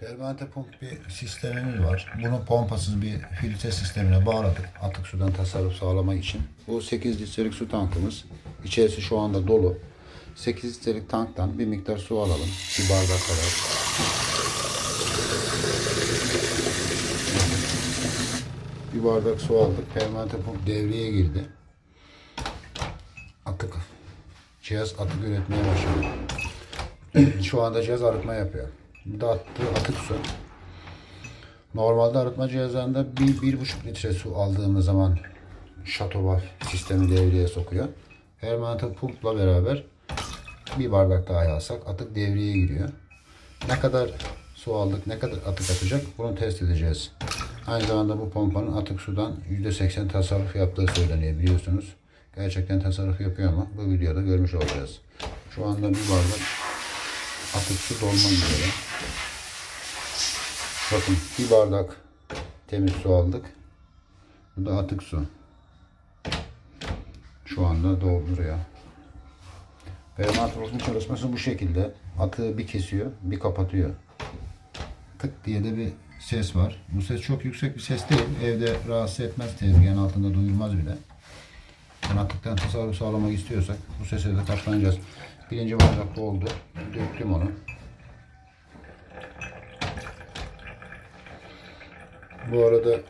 Permanente pump bir sistemimiz var. Bunun pompasız bir filtre sistemine bağladık. Atık sudan tasarruf sağlamak için. Bu 8 litrelik su tankımız. İçerisi şu anda dolu. 8 litrelik tanktan bir miktar su alalım. Bir bardak kadar. Bir bardak su aldık. Permanente pump devreye girdi. Atık. Cihaz atık üretmeye başladı. Şu anda cihaz arıtma yapıyor. Bu da attığı atık su. Normalde arıtma cihazlarında bir, bir buçuk litre su aldığımız zaman şatoval sistemi devreye sokuyor. Permanente pumpla beraber bir bardak daha alsak atık devreye giriyor. Ne kadar su aldık, ne kadar atık atacak bunu test edeceğiz. Aynı zamanda bu pompanın atık sudan %80 tasarruf yaptığı söyleniyor biliyorsunuz. Gerçekten tasarruf yapıyor ama bu videoda görmüş olacağız. Şu anda bir bardak atık su dolma üzere. Bakın bir bardak temiz su aldık. Bu da atık su. Şu anda dolduruyor. Permanent çalışması bu şekilde. Atığı bir kesiyor, bir kapatıyor. Tık diye de bir ses var. Bu ses çok yüksek bir ses değil. Evde rahatsız etmez, tezgahın altında duyulmaz bile. Yani atıktan tasarruf sağlamak istiyorsak bu sese de katlanacağız. Birinci bardak doldu. Döktüm onu. Bu arada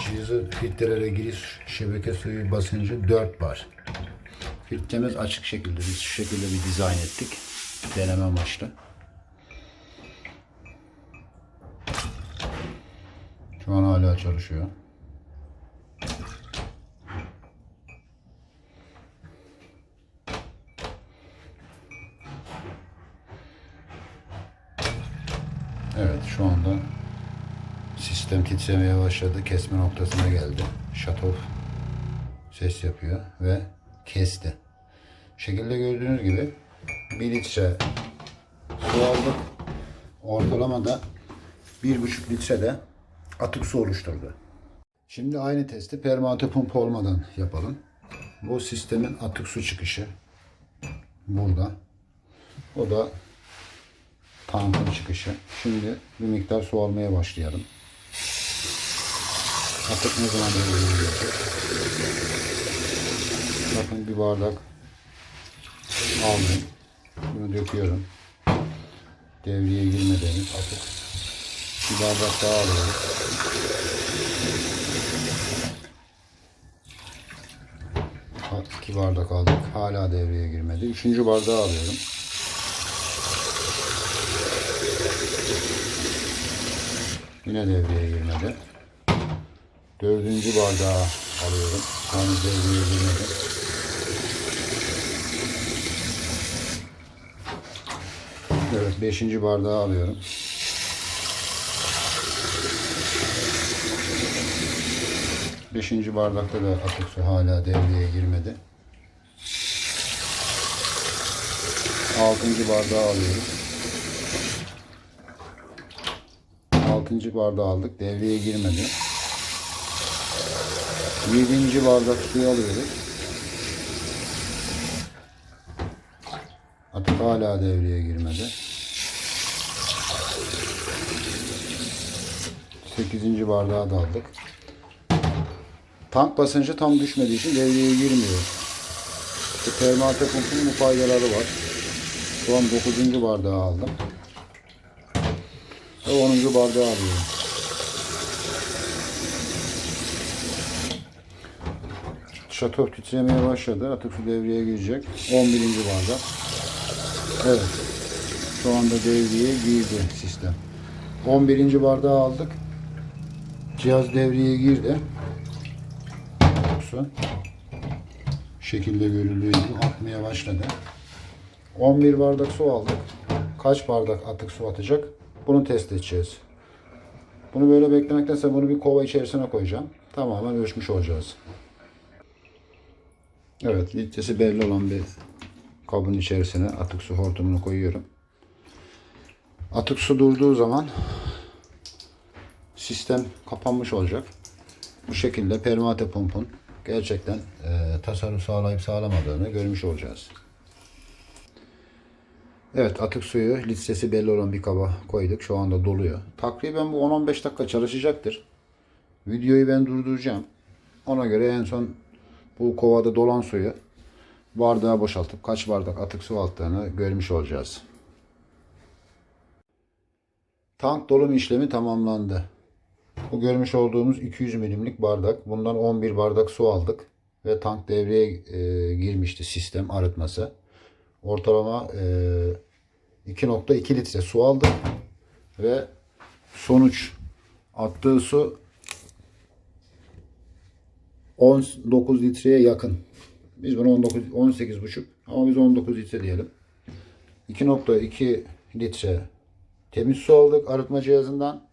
cihazı filtrelere giriş şebeke suyu basıncı 4 bar. Filtremiz açık şekilde, biz şu şekilde bir dizayn ettik. Deneme amaçlı. Şu an hala çalışıyor. Evet şu anda sistem titremeye başladı. Kesme noktasına geldi. Off ses yapıyor ve kesti. Şekilde gördüğünüz gibi 1 litre su aldık. Ortalamada 1,5 litre de atık su oluşturdu. Şimdi aynı testi permanente pump olmadan yapalım. Bu sistemin atık su çıkışı burada. O da tankın çıkışı. Şimdi bir miktar su almaya başlayalım. Atık ne zaman girecek? Bakın bir bardak aldım. Bunu döküyorum. Devreye girmeden atık. Bir bardak daha alıyorum. İki bardak aldık. Hala devreye girmedi. Üçüncü bardağı alıyorum. Yine devreye girmedi. Dördüncü bardağı alıyorum. Hani devreye girmedi. Evet beşinci bardağı alıyorum. Beşinci bardakta da atık su hala devreye girmedi. Altıncı bardağı alıyoruz. 6. bardağı aldık. Devreye girmedi. 7. bardak suyu alıyoruz. Atık hala devreye girmedi. 8. bardağı da aldık. Tank basıncı tam düşmediği için devreye girmiyor. İşte termal takıntının bu faydaları var. Şu an 9. bardağı aldım. Ve 10. bardağı alıyorum. Şatof titremeye başladı. Atık su devreye girecek. 11. bardak. Evet. Şu anda devreye girdi sistem. 11. bardağı aldık. Cihaz devreye girdi. Su şekilde görüldüğü gibi akmaya başladı. 11 bardak su aldık. Kaç bardak atık su atacak? Bunu test edeceğiz. Bunu böyle beklemektense bunu bir kova içerisine koyacağım. Tamamen ölçmüş olacağız. Evet, litresi belli olan bir kabın içerisine atık su hortumunu koyuyorum. Atık su durduğu zaman sistem kapanmış olacak. Bu şekilde permate pumpun gerçekten e, tasarruf sağlayıp sağlamadığını görmüş olacağız. Evet atık suyu litresi belli olan bir kaba koyduk. Şu anda doluyor. Takriben bu 10-15 dakika çalışacaktır. Videoyu ben durduracağım. Ona göre en son bu kovada dolan suyu bardağa boşaltıp kaç bardak atık su attığını görmüş olacağız. Tank dolum işlemi tamamlandı. Bu görmüş olduğumuz 200 milimlik bardak. Bundan 11 bardak su aldık. Ve tank devreye e, girmişti sistem arıtması. Ortalama e, 2.2 litre su aldık. Ve sonuç attığı su 19 litreye yakın. Biz bunu 19 18,5 ama biz 19 litre diyelim. 2.2 litre temiz su aldık arıtma cihazından.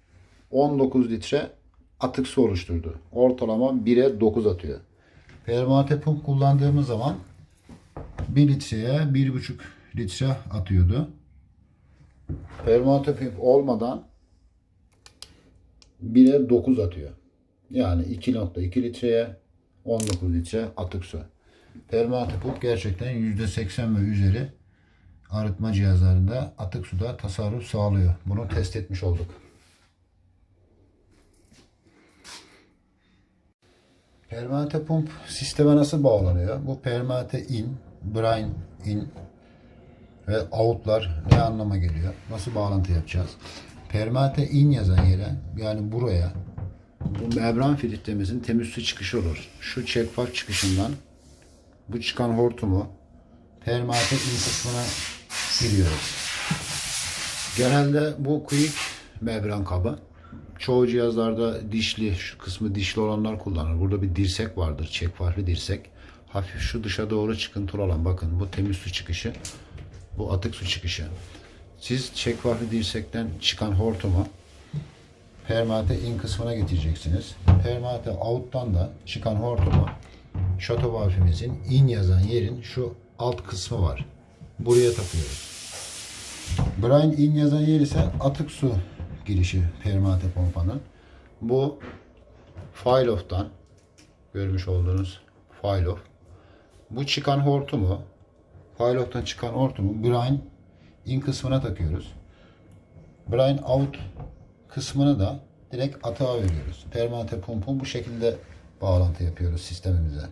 19 litre atık su oluşturdu. Ortalama 1'e 9 atıyor. Permate pump kullandığımız zaman 1 litreye 1,5 litre atıyordu. Permate pump olmadan 1'e 9 atıyor. Yani 2.2 litreye 19 litre atık su. Permate pump gerçekten %80 ve üzeri arıtma cihazlarında atık suda tasarruf sağlıyor. Bunu test etmiş olduk. Permate pump sisteme nasıl bağlanıyor? Bu permate in, brain in ve out'lar ne anlama geliyor? Nasıl bağlantı yapacağız? Permate in yazan yere yani buraya bu membran filtremizin temüslü çıkışı olur. Şu çekpak çıkışından bu çıkan hortumu permate in kısmına giriyoruz. Genelde bu quick membran kabı. Çoğu cihazlarda dişli, şu kısmı dişli olanlar kullanır. Burada bir dirsek vardır, çek farklı dirsek. Hafif şu dışa doğru çıkıntılı olan bakın bu temiz su çıkışı, bu atık su çıkışı. Siz çekfarlı dirsekten çıkan hortumu permate in kısmına getireceksiniz. Permate out'tan da çıkan hortumu şato valfimizin in yazan yerin şu alt kısmı var. Buraya takıyoruz. Brine in yazan yer ise atık su girişi permate pompanın. Bu Filoft'tan görmüş olduğunuz Filof. Bu çıkan hortumu Filoft'tan çıkan hortumu brine in kısmına takıyoruz. Brine out kısmını da direkt atağa veriyoruz. Permate pompon bu şekilde bağlantı yapıyoruz sistemimize.